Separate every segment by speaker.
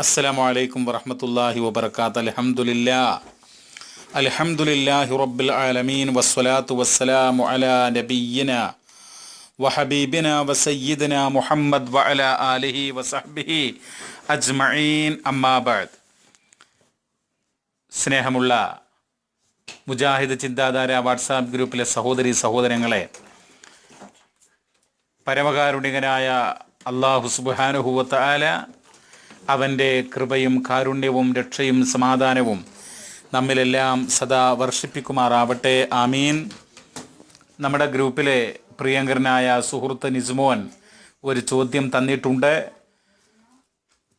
Speaker 1: അസ്സലാമു അലൈക്കും വറഹ്മത്തുള്ളാഹി വബർക്കാത്ത് അലഹമുല്ല അലഹമുല്ലാഹി റബ്ബിൽ ആലമീൻ. വസ്സലാത്തു വസ്സലാമു അലാ നബീന വഹബീബിന വസയ്യിദിന മുഹമ്മദ് വഅല ആലിഹി വസഹ്ബിഹി അജ്മഈൻ. അമ്മാബാദ് സ്നേഹമുള്ള മുജാഹിദ് ചിന്താധാര വാട്സാപ്പ് ഗ്രൂപ്പിലെ സഹോദരി സഹോദരങ്ങളെ പരമകാരുണികനായ അള്ളാഹു സുബാനുഹൂവത്ത ആല അവന്റെ കൃപയും കാരുണ്യവും രക്ഷയും സമാധാനവും നമ്മിലെല്ലാം സദാ വർഷിപ്പിക്കുമാറാവട്ടെ. ആമീൻ. നമ്മുടെ ഗ്രൂപ്പിലെ പ്രിയങ്കരനായ സുഹൃത്ത് നിസ്മോൻ ഒരു ചോദ്യം തന്നിട്ടുണ്ട്.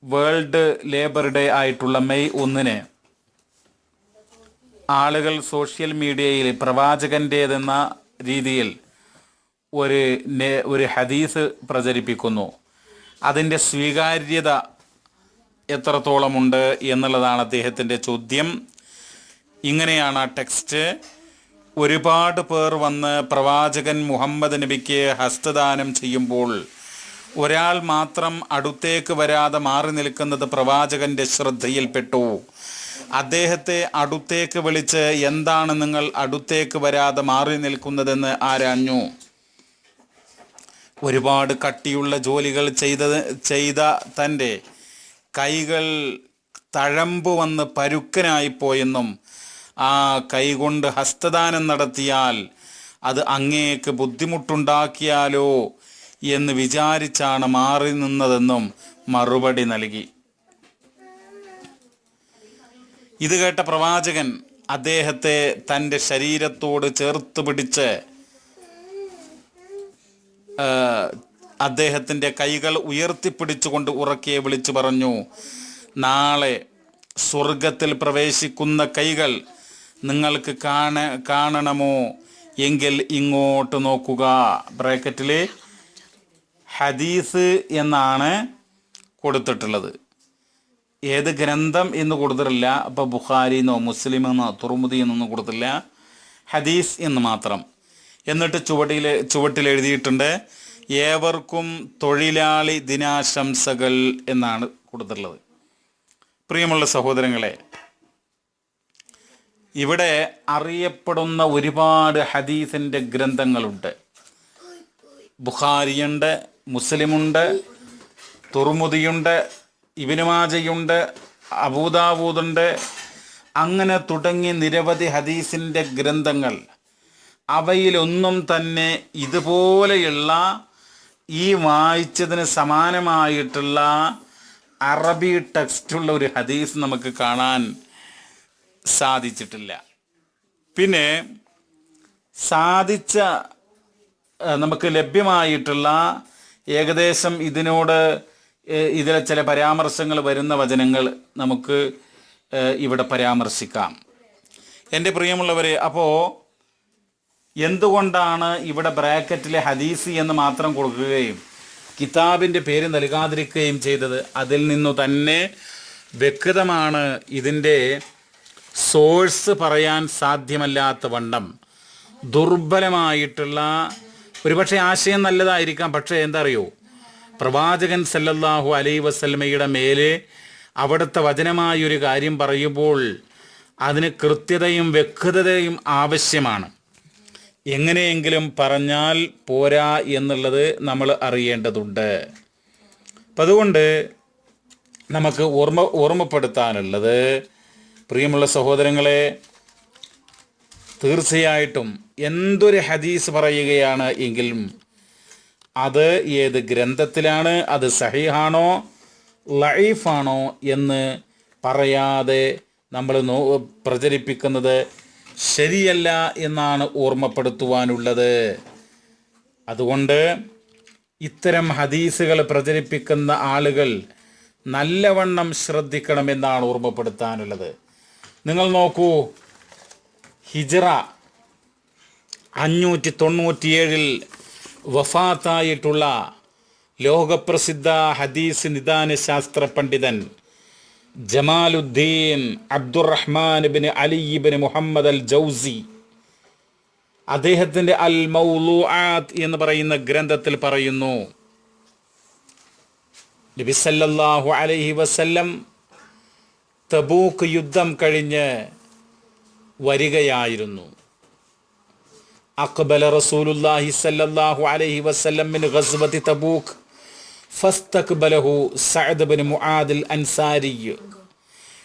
Speaker 1: വേൾഡ് ലേബർ ഡേ ആയിട്ടുള്ള മെയ് ഒന്നിന് ആളുകൾ സോഷ്യൽ മീഡിയയിൽ പ്രവാചകന്റേതെന്ന രീതിയിൽ ഒരു ഒരു ഹദീസ് പ്രചരിപ്പിക്കുന്നു. അതിന്റെ സ്വീകാര്യത എത്രത്തോളമുണ്ട് എന്നുള്ളതാണ് അദ്ദേഹത്തിന്റെ ചോദ്യം. ഇങ്ങനെയാണ് ആ ടെക്സ്റ്റ്. ഒരുപാട് പേർ വന്ന് പ്രവാചകൻ മുഹമ്മദ് നബിക്ക് ഹസ്തദാനം ചെയ്യുമ്പോൾ ഒരാൾ മാത്രം അടുത്തേക്ക് വരാതെ മാറി നിൽക്കുന്നത് പ്രവാചകന്റെ ശ്രദ്ധയിൽപ്പെട്ടു. അദ്ദേഹത്തെ അടുത്തേക്ക് വിളിച്ച് എന്താണ് നിങ്ങൾ അടുത്തേക്ക് വരാതെ മാറി നിൽക്കുന്നതെന്ന് ആരാഞ്ഞു? ഒരുപാട് കട്ടിയുള്ള ജോലികൾ ചെയ്ത ചെയ്ത തന്റെ കൈകൾ തഴമ്പ് വന്ന് പരുക്കനായിപ്പോയെന്നും ആ കൈകൊണ്ട് ഹസ്തദാനം നടത്തിയാൽ അത് അങ്ങേക്ക് ബുദ്ധിമുട്ടുണ്ടാക്കിയാലോ എന്ന് വിചാരിച്ചാണ് മാറി നിന്നതെന്നും മറുപടി നൽകി. ഇത് കേട്ട പ്രവാചകൻ അദ്ദേഹത്തെ തന്റെ ശരീരത്തോട് ചേർത്ത് പിടിച്ച് അദ്ദേഹത്തിന്റെ കൈകൾ ഉയർത്തിപ്പിടിച്ചുകൊണ്ട് ഉറക്കെ വിളിച്ചു പറഞ്ഞു നാളെ സ്വർഗത്തിൽ പ്രവേശിക്കുന്ന കൈകൾ നിങ്ങൾക്ക് കാണ കാണണമോ? എങ്കിൽ ഇങ്ങോട്ട് നോക്കുക. ബ്രാക്കറ്റിൽ ഹദീസ് എന്നാണ് കൊടുത്തിട്ടുള്ളത്. ഏത് ഗ്രന്ഥം എന്ന് കൊടുത്തിട്ടില്ല അപ്പോൾ ബുഖാരിന്നോ മുസ്ലിം എന്നോ തുറമുദി എന്നൊന്നും കൊടുത്തില്ല ഹദീസ് എന്ന് മാത്രം. എന്നിട്ട് ചുവട്ടിൽ ചുവട്ടിൽ എഴുതിയിട്ടുണ്ട് ഏവർക്കും തൊഴിലാളി ദിനാശംസകൾ എന്നാണ് കൊടുത്തിട്ടുള്ളത് പ്രിയമുള്ള സഹോദരങ്ങളെ ഇവിടെ അറിയപ്പെടുന്ന ഒരുപാട് ഹദീസിന്റെ ഗ്രന്ഥങ്ങളുണ്ട്. ബുഖാരിയുണ്ട് മുസ്ലിമുണ്ട് തുറുമുദിയുണ്ട് ഇബിനുമാജയുണ്ട് അബൂദാബൂദുണ്ട് അങ്ങനെ തുടങ്ങി നിരവധി ഹദീസിന്റെ ഗ്രന്ഥങ്ങൾ. അവയിലൊന്നും തന്നെ ഇതുപോലെയുള്ള ഈ വായിച്ചതിന് സമാനമായിട്ടുള്ള അറബി ടെക്സ്റ്റുള്ള ഒരു ഹദീസ് നമുക്ക് കാണാൻ സാധിച്ചിട്ടില്ല. പിന്നെ സാധിച്ച നമുക്ക് ലഭ്യമായിട്ടുള്ള ഏകദേശം ഇതിനോട് ഇതിലെ ചില പരാമർശങ്ങൾ വരുന്ന വചനങ്ങൾ നമുക്ക് ഇവിടെ പരാമർശിക്കാം. എന്റെ പ്രിയമുള്ളവരെ അപ്പോൾ എന്തുകൊണ്ടാണ് ഇവിടെ ബ്രാക്കറ്റിലെ ഹദീസി എന്ന് മാത്രം കൊടുക്കുകയും കിതാബിന്റെ പേര് നൽകാതിരിക്കുകയും ചെയ്തത്? അതിൽ നിന്നു തന്നെ വ്യക്തമാണ് ഇതിന്റെ സോഴ്സ് പറയാൻ സാധ്യമല്ലാത്ത വണ്ണം. ദുർബലമായിട്ടുള്ള ഒരുപക്ഷെ ആശയം നല്ലതായിരിക്കാം പക്ഷേ എന്താ അറിയോ പ്രവാചകൻ സല്ലല്ലാഹു അലൈ വസല്ലമയുടെ മേലെ അവിടുത്തെ വചനമായൊരു കാര്യം പറയുമ്പോൾ അതിന് കൃത്യതയും വ്യക്തതയും ആവശ്യമാണ്. എങ്ങനെയെങ്കിലും പറഞ്ഞാൽ പോരാ എന്നുള്ളത് നമ്മൾ അറിയേണ്ടതുണ്ട്. അപ്പം അതുകൊണ്ട് നമുക്ക് ഓർമ്മ ഓർമ്മപ്പെടുത്താനുള്ളത് പ്രിയമുള്ള സഹോദരങ്ങളെ തീർച്ചയായിട്ടും എന്തൊരു ഹദീസ് പറയുകയാണ് എങ്കിലും അത് ഏത് ഗ്രന്ഥത്തിലാണ് അത് സഹിഹാണോ ലൈഫാണോ എന്ന് പറയാതെ നമ്മൾ പ്രചരിപ്പിക്കുന്നത് ശരിയല്ല എന്നാണ് ഓർമ്മപ്പെടുത്തുവാനുള്ളത്. അതുകൊണ്ട് ഇത്തരം ഹദീസുകൾ പ്രചരിപ്പിക്കുന്ന ആളുകൾ നല്ലവണ്ണം ശ്രദ്ധിക്കണമെന്നാണ് ഓർമ്മപ്പെടുത്താനുള്ളത്. നിങ്ങൾ നോക്കൂ ഹിജറ അഞ്ഞൂറ്റി തൊണ്ണൂറ്റിയേഴിൽ വഫാത്തായിട്ടുള്ള ലോകപ്രസിദ്ധ ഹദീസ് നിദാന ശാസ്ത്ര പണ്ഡിതൻ Jamaluddin Abdurrahman bin Ali bin Muhammad al Jawzi അദ്ദേഹത്തിന്റെ അൽ മൗലൂആത്ത് എന്ന് പറയുന്ന ഗ്രന്ഥത്തിൽ പറയുന്നു നബി സല്ലല്ലാഹു അലൈഹി വസല്ലം തബൂക്ക് യുദ്ധം കഴിഞ്ഞ് വരികയായിരുന്നു. അക്ബല റസൂലുല്ലാഹി സല്ലല്ലാഹു അലൈഹി വസല്ലം തബൂക്ക് فاستقبله سعد بن معاذ الأنصاري.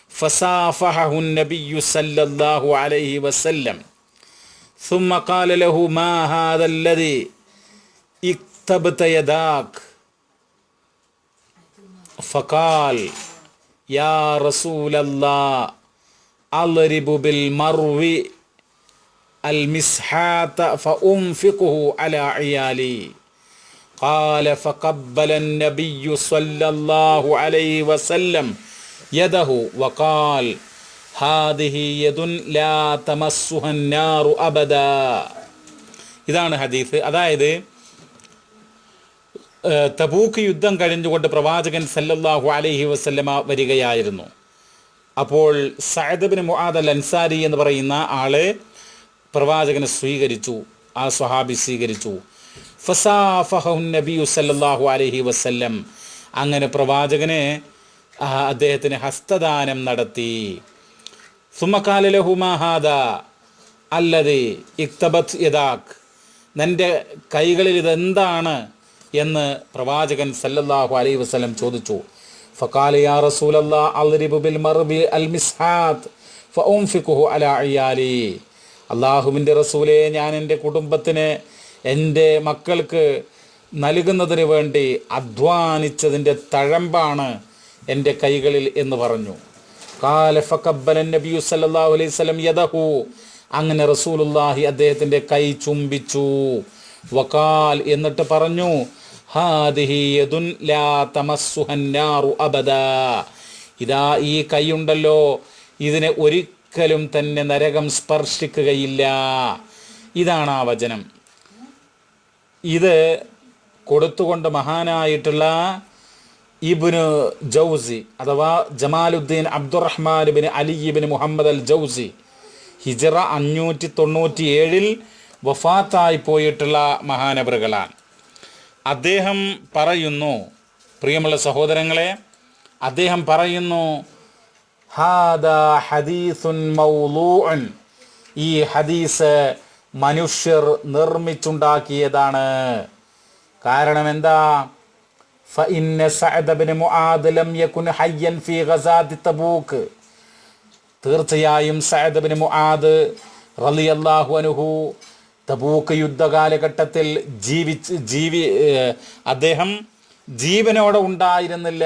Speaker 1: فصافحه النبي صلى الله عليه وسلم. ثم قال له ما هذا الذي اكتبت يداك؟ فقال يا رسول الله أضرب بالمرو المسحات فأنفقه على عيالي. قال فقبل النبي صلى الله عليه وسلم يده وقال هذه يد لا تمسها النار أبدا ഇതാണ് ഹദീസ് അതായത് ഏഹ്, തബൂക്ക് യുദ്ധം കഴിഞ്ഞുകൊണ്ട് പ്രവാചകൻ സല്ലല്ലാഹു അലൈഹി വസല്ലമ വരികയായിരുന്നു അപ്പോൾ Saad bin Muadh al Ansari എന്ന് പറയുന്ന ആള് പ്രവാചകനെ സ്വീകരിച്ചു ആ സ്വഹാബി സ്വീകരിച്ചു ഫസാഫഹു നബിയു സല്ലല്ലാഹു അലൈഹി വസല്ലം. അങ്ങനെ പ്രവാചകനെ അദ്ദേഹത്തിന് ഹസ്തദാനം നടത്തി. സുമക്കാല ലഹുമാഹാദ അല്ലത് ഇക്തബത് യദാഖ് നിന്റെ കൈകളിൽ ഇതെന്താണ്? എന്ന് പ്രവാചകൻ സല്ലല്ലാഹു അലൈഹി വസല്ലം ചോദിച്ചു. ഫഖാല യാ റസൂലല്ലാ അൽറിബു ബിൽ മർബി അൽ മിസ്ഹാത്ത് ഫഉംഫിഖുഹു അലാ അയാലി അള്ളാഹുവിന്റെ റസൂലെ ഞാൻ എന്റെ കുടുംബത്തിന് എന്റെ മക്കൾക്ക് നൽകുന്നതിന് വേണ്ടി അധ്വാനിച്ചതിന്റെ തഴമ്പാണ് എന്റെ കൈകളിൽ എന്ന് പറഞ്ഞു. നബിയു അലൈഹി യദഹു. അങ്ങനെ റസൂലുല്ലാഹി അദ്ദേഹത്തിന്റെ കൈ ചുംബിച്ചു. വക്കാൽ എന്നിട്ട് പറഞ്ഞു ഇതാ ഈ കൈയുണ്ടല്ലോ. ഇതിനെ ഒരിക്കലും തന്നെ നരകം സ്പർശിക്കുകയില്ല. ഇതാണ് ആ വചനം. ഇത് കൊടുത്തുകൊണ്ട് മഹാനായിട്ടുള്ള ഇബിന് ജൗസി അഥവാ Jamaluddin Abdurrahman bin Ali Ibn Muhammad al Jawzi ഹിജറ അഞ്ഞൂറ്റി തൊണ്ണൂറ്റി ഏഴിൽ വഫാത്തായി പോയിട്ടുള്ള മഹാനവറുകളാണ്. അദ്ദേഹം പറയുന്നു പ്രിയമുള്ള സഹോദരങ്ങളെ അദ്ദേഹം പറയുന്നു ഹാദ ഹദീസുൻ മൗലൂഅൻ ഈ ഹദീസ് മനുഷ്യർ നിർമ്മിച്ചുണ്ടാക്കിയതാണ്. കാരണം എന്താ തീർച്ചയായും സഅദബിന് മുആദ് റളിയല്ലാഹു തബൂക്ക് ജീവിച്ച് ജീവി അദ്ദേഹം ജീവനോടെ ഉണ്ടായിരുന്നില്ല.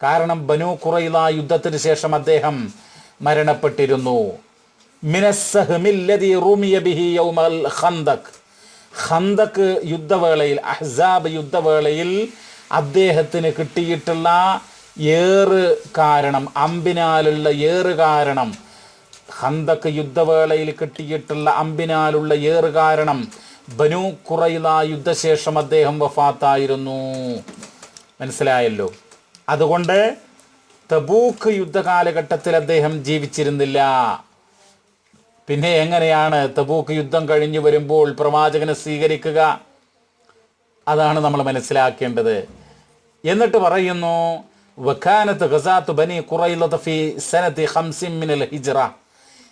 Speaker 1: കാരണം ബനു കുറയില യുദ്ധത്തിന് ശേഷം അദ്ദേഹം മരണപ്പെട്ടിരുന്നു. ഖന്ദക്. യുദ്ധവേളയിൽ അഹ്സാബ് യുദ്ധവേളയിൽ അദ്ദേഹത്തിന് കിട്ടിയിട്ടുള്ള ഏറ് കാരണം അമ്പിനാലുള്ള ഏറ് കാരണം ഹന്തക്ക് യുദ്ധവേളയിൽ കിട്ടിയിട്ടുള്ള അമ്പിനാലുള്ള ഏറ് കാരണം ബനു കുറയില യുദ്ധശേഷം അദ്ദേഹം വഫാത്തായിരുന്നു. മനസ്സിലായല്ലോ? അതുകൊണ്ട് തബൂക്ക് യുദ്ധകാലഘട്ടത്തിൽ അദ്ദേഹം ജീവിച്ചിരുന്നില്ല പിന്നെ എങ്ങനെയാണ് തബൂക്ക് യുദ്ധം കഴിഞ്ഞു വരുമ്പോൾ പ്രവാചകനെ സ്വീകരിക്കുക അതാണ് നമ്മൾ മനസ്സിലാക്കേണ്ടത് എന്നിട്ട് പറയുന്നു വക്കാനത്ത് ഖസാത്ത് ബനി ഖുറൈലത്ത് ഫി സനത്തി ഖംസിൻ മിനൽ ഹിജ്റ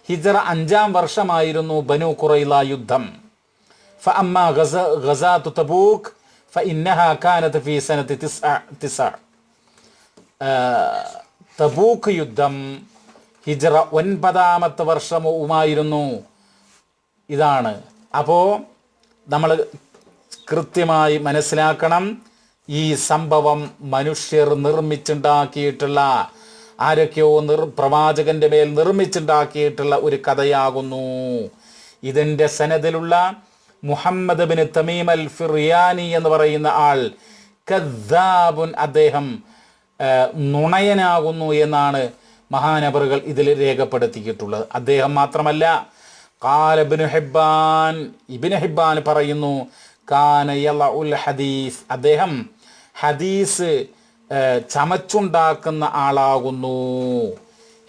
Speaker 1: ഹിജ്റ അഞ്ചാം വർഷമായിരുന്നു ബനു ഖുറൈല യുദ്ധം فأما غزا- غزاة تبوك فإنها كانت في سنة تسع تسع തബൂക്ക് യുദ്ധം ഹിജറ ഒൻപതാമത്തെ വർഷവുമായിരുന്നു. ഇതാണ്. അപ്പോൾ നമ്മൾ കൃത്യമായി മനസ്സിലാക്കണം. ഈ സംഭവം മനുഷ്യർ നിർമ്മിച്ചുണ്ടാക്കിയിട്ടുള്ള ആരൊക്കെയോ നിർ പ്രവാചകന്റെ മേൽ നിർമ്മിച്ചുണ്ടാക്കിയിട്ടുള്ള ഒരു കഥയാകുന്നു. ഇതിന്റെ സനദിലുള്ള Muhammad bin Tamim al Firyani എന്ന് പറയുന്ന ആൾ കദ്ദാബുൻ അദ്ദേഹം നുണയനാകുന്നു എന്നാണ് മഹാനബറുകൾ ഇതിൽ രേഖപ്പെടുത്തിയിട്ടുള്ളത്. അദ്ദേഹം മാത്രമല്ല കാലബിന് ഹെബ്ബാൻ ഇബിന് ഹിബ്ബാൻ പറയുന്നു കാന ഉൽ ഹദീസ്. അദ്ദേഹം ഹദീസ് ചമച്ചുണ്ടാക്കുന്ന ആളാകുന്നു.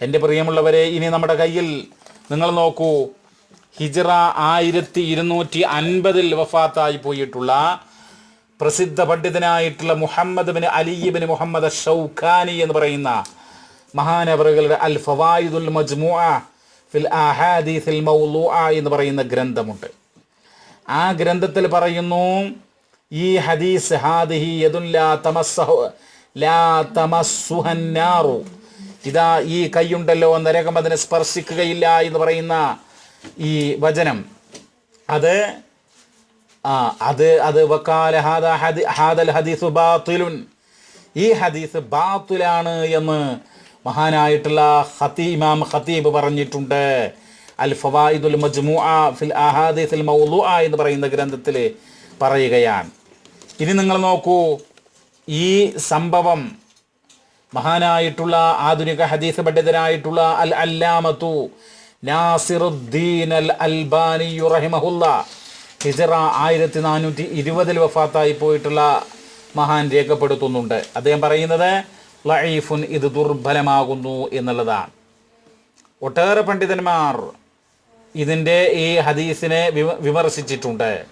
Speaker 1: എന്റെ പ്രിയമുള്ളവരെ ഇനി നമ്മുടെ കയ്യിൽ നിങ്ങൾ നോക്കൂ ഹിജറ ആയിരത്തി ഇരുന്നൂറ്റി അൻപതിൽ വഫാത്തായി പോയിട്ടുള്ള പ്രസിദ്ധ പണ്ഡിതനായിട്ടുള്ള Muhammad bin Ali bin Muhammad Shawkani എന്ന് പറയുന്ന മഹാനവറുകളുടെ അൽ ഫവായിദുൽ മജ്മു ഫിൽ അഹാദീസിൽ മൗലൂഅ എന്ന് പറയുന്ന ഗ്രന്ഥമുണ്ട്. ആ ഗ്രന്ഥത്തിൽ പറയുന്നു ഈ ഹദീസ് ഹാദിഹി യദുല്ലാ ലാ ഇതാ ഈ കൈയുണ്ടല്ലോ നരകം അതിനെ സ്പർശിക്കുകയില്ല എന്ന് പറയുന്ന ഈ വചനം. അത് ആ അത് അത് വക്കാല ഹാദ ഹദി ഹാദൽ ഹദീസ് ബാത്തിലുൻ. ഈ ഹദീസ് ബാത്തിലാണ് എന്ന് മഹാനായിട്ടുള്ള ഖത്തീ ഇമാം ഖത്തീബ് പറഞ്ഞിട്ടുണ്ട്. അൽ ഫവായിദുൽ മജ്മുഅ ഫിൽ അഹാദീസിൽ മൗലൂഅ എന്ന് പറയുന്ന ഗ്രന്ഥത്തിൽ പറയുകയാണ്. ഇനി നിങ്ങൾ നോക്കൂ ഈ സംഭവം മഹാനായിട്ടുള്ള ആധുനിക ഹദീസ് പണ്ഡിതനായിട്ടുള്ള അൽ അല്ലാമത്തു നാസിറുദ്ദീൻ അൽ അൽബാനി റഹിമഹുല്ല. ഹിജറ ആയിരത്തി നാനൂറ്റി ഇരുപതിൽ വഫാത്തായി പോയിട്ടുള്ള മഹാൻ രേഖപ്പെടുത്തുന്നുണ്ട്. അദ്ദേഹം പറയുന്നത് ലൈഫുൻ ഇത് ദുർബലമാകുന്നു എന്നുള്ളതാണ്. ഒട്ടേറെ പണ്ഡിതന്മാർ ഇതിന്റെ ഈ ഹദീസിനെ വിമ വിമർശിച്ചിട്ടുണ്ട്.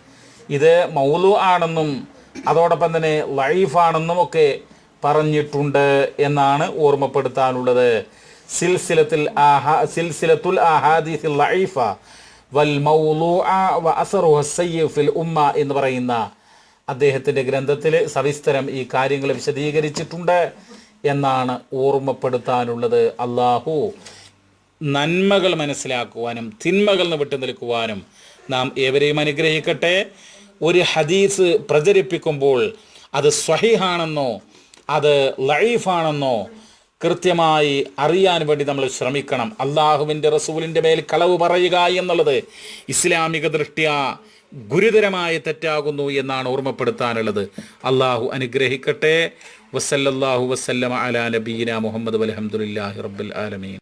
Speaker 1: ഇത് മൗലു ആണെന്നും അതോടൊപ്പം തന്നെ ലൈഫാണെന്നും ഒക്കെ പറഞ്ഞിട്ടുണ്ട് എന്നാണ് ഓർമ്മപ്പെടുത്താനുള്ളത്. സിൽസിലത്തിൽ ആഹാ സിൽസിലത്തുൽ ആഹാദീസിൽ ലൈഫ വൽ വ അസറുഹ ഫിൽ ഉമ്മ എന്ന് പറയുന്ന അദ്ദേഹത്തിന്റെ ഗ്രന്ഥത്തിൽ സവിസ്തരം ഈ കാര്യങ്ങൾ വിശദീകരിച്ചിട്ടുണ്ട് എന്നാണ് ഓർമ്മപ്പെടുത്താനുള്ളത്. അള്ളാഹു നന്മകൾ മനസ്സിലാക്കുവാനും തിന്മകൾ നിന്ന് വിട്ടു നിൽക്കുവാനും നാം ഏവരെയും അനുഗ്രഹിക്കട്ടെ. ഒരു ഹദീസ് പ്രചരിപ്പിക്കുമ്പോൾ അത് സ്വഹിഹാണെന്നോ അത് ലൈഫാണെന്നോ കൃത്യമായി അറിയാൻ വേണ്ടി നമ്മൾ ശ്രമിക്കണം. അള്ളാഹുവിന്റെ റസൂലിന്റെ മേൽ കളവ് പറയുക എന്നുള്ളത് ഇസ്ലാമിക ദൃഷ്ട്യ ഗുരുതരമായ തെറ്റാകുന്നു എന്നാണ് ഓർമ്മപ്പെടുത്താനുള്ളത്. അള്ളാഹു അനുഗ്രഹിക്കട്ടെ. വസല്ലല്ലാഹു വസല്ലമ അലാ നബീന മുഹമ്മദ് അലഹമുല്ലാഹി റബ്ബുൽ ആലമീൻ.